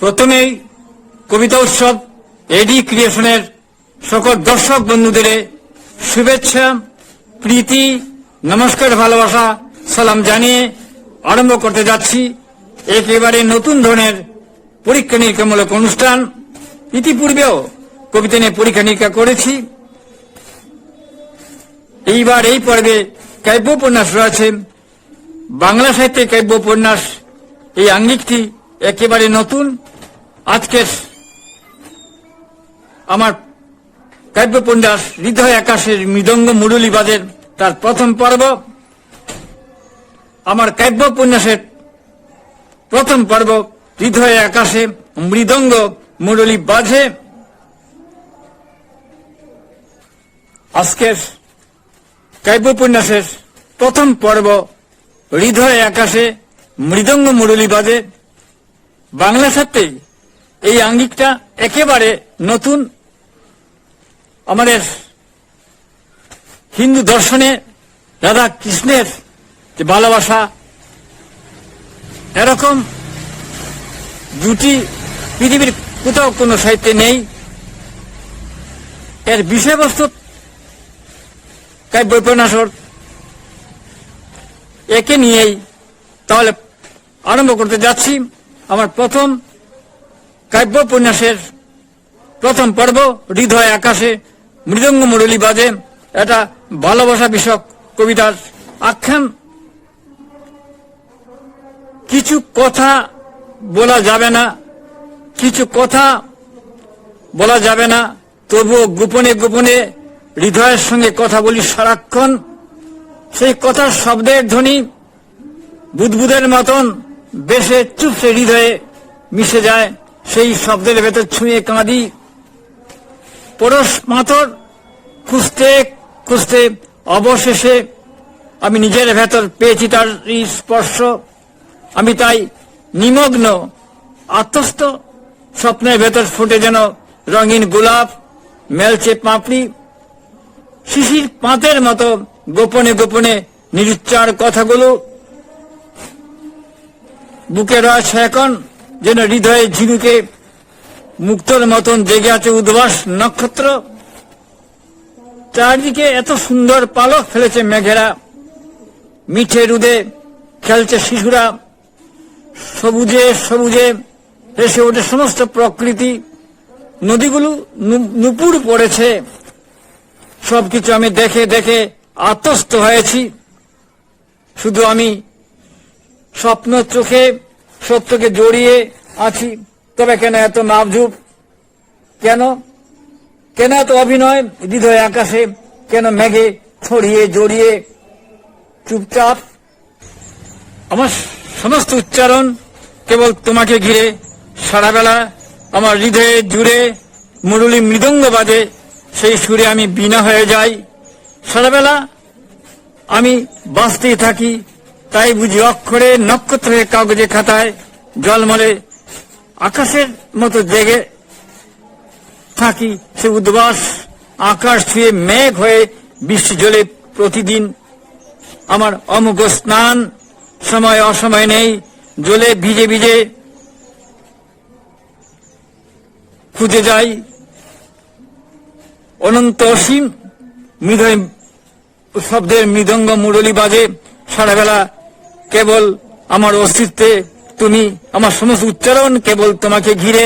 প্রথমেই কবিতা উৎসব এডি ক্রিয়েশনের সকল দর্শক বন্ধুদের শুভেচ্ছা, প্রীতি, নমস্কার, ভালোবাসা, সালাম জানিয়ে আরম্ভ করতে যাচ্ছি। একেবারে নতুন ধরনের পরীক্ষা নিরীক্ষামূলক অনুষ্ঠান। ইতিপূর্বেও কবিতা নিয়ে পরীক্ষা নিরীক্ষা করেছি। এইবার এই পর্বে কাব্য উপন্যাস রয়েছে। বাংলা সাহিত্যে কাব্য উপন্যাস এই আঙ্গিকটি একেবারে নতুন। আজকের আমার কাব্য উপন্যাস হৃদয় আকাশের মৃদঙ্গ মুরলীবাদের তার প্রথম পর্ব। আমার কাব্য উপন্যাসের প্রথম পর্ব হৃদয় আকাশে মৃদঙ্গ মুরলী বাজে। আজকের কাব্য উপন্যাসের প্রথম পর্ব হৃদয় আকাশে মৃদঙ্গ মুরলী বাজে। বাংলা সাথে এই আঙ্গিকটা একেবারে নতুন আমাদের হিন্দু দর্শনে রাধা কৃষ্ণের যে ভালোবাসা, এরকম দুটি পৃথিবীর কোথাও কোনো সাহিত্যে নেই। এর বিষয়বস্তু কাব্য উপন্যাসর। একে নিয়েই তাহলে আরম্ভ করতে যাচ্ছি। আমার প্রথম কাব্য উপন্যাসের প্রথম পর্ব, হৃদয় আকাশে, মৃদঙ্গ মুরলী বাজে। এটা ভালোবাসা বিষয়ক কবিতার আখ্যান। কিছু কথা বলা যাবে না, কিছু কথা বলা যাবে না, তবুও গোপনে গোপনে হৃদয়ের সঙ্গে কথা বলি সারাক্ষণ। সেই কথার শব্দের ধ্বনি বুদবুদের মতন বেশে চুপসে হৃদয়ে মিশে যায়। সেই শব্দের ভেতর ছুঁয়ে কাঁদি। পরশ মাতর খুঁজতে খুঁজতে অবশেষে আমি নিজের ভেতর পেয়েছি তার স্পর্শ। আমি তাই নিমগ্ন, আত্মস্থ। স্বপ্নের ভেতর ফুটে যেন রঙিন গোলাপ, মেলছে পাপড়ি। শিশির পাঁতের মতো গোপনে গোপনে নিরুচ্চার কথাগুলো। বুকে রয়েছে এখন যেন হৃদয়ে ঝিনুকে মুক্তর মতন জেগে আছে উদ্বাস নক্ষত্র। চারদিকে এত সুন্দর পালক ফেলেছে মেঘেরা। মিঠে রুদে খেলছে শিশুরা। সবুজে সবুজে ভেসে ওঠে সমস্ত প্রকৃতি। নদীগুলো নুপুর পড়েছে। সবকিছু আমি দেখে দেখে আত্মস্থ হয়েছি। শুধু আমি স্বপ্ন চোখে সত্যকে জড়িয়ে আছি। তবে কেন এত মাপঝুপ কেন? কেন এত অভিনয়? হৃদয় আকাশে কেন মেঘে ছড়িয়ে জড়িয়ে? চুপচাপ। আমার সমস্ত উচ্চারণ কেবল তোমাকে ঘিরে। সারাবেলা আমার হৃদয়ে জুড়ে মুরলী মৃদঙ্গ বাজে। সেই সুরে আমি বিনা হয়ে যাই। সারাবেলা আমি বাঁচতেই থাকি। তাই বুঝি অক্ষরে নক্ষত্রের কাগজে খাতায় জলমলে আকাশের মতো জেগে থাকি। সে উদ্বাস আকাশ ছুঁয়ে মেঘ হয়ে বৃষ্টি জলে প্রতিদিন। আমার অমুক স্নান সময় অসময় নেই। জলে ভিজে ভিজে খুঁজে যাই। অনন্ত অসীম মৃদয় শব্দের মৃদঙ্গ মুরলী বাজে। সারাবেলা কেবল আমার অস্তিত্বে তুমি আমার সমস্ত উচ্চারণ কেবল তোমাকে ঘিরে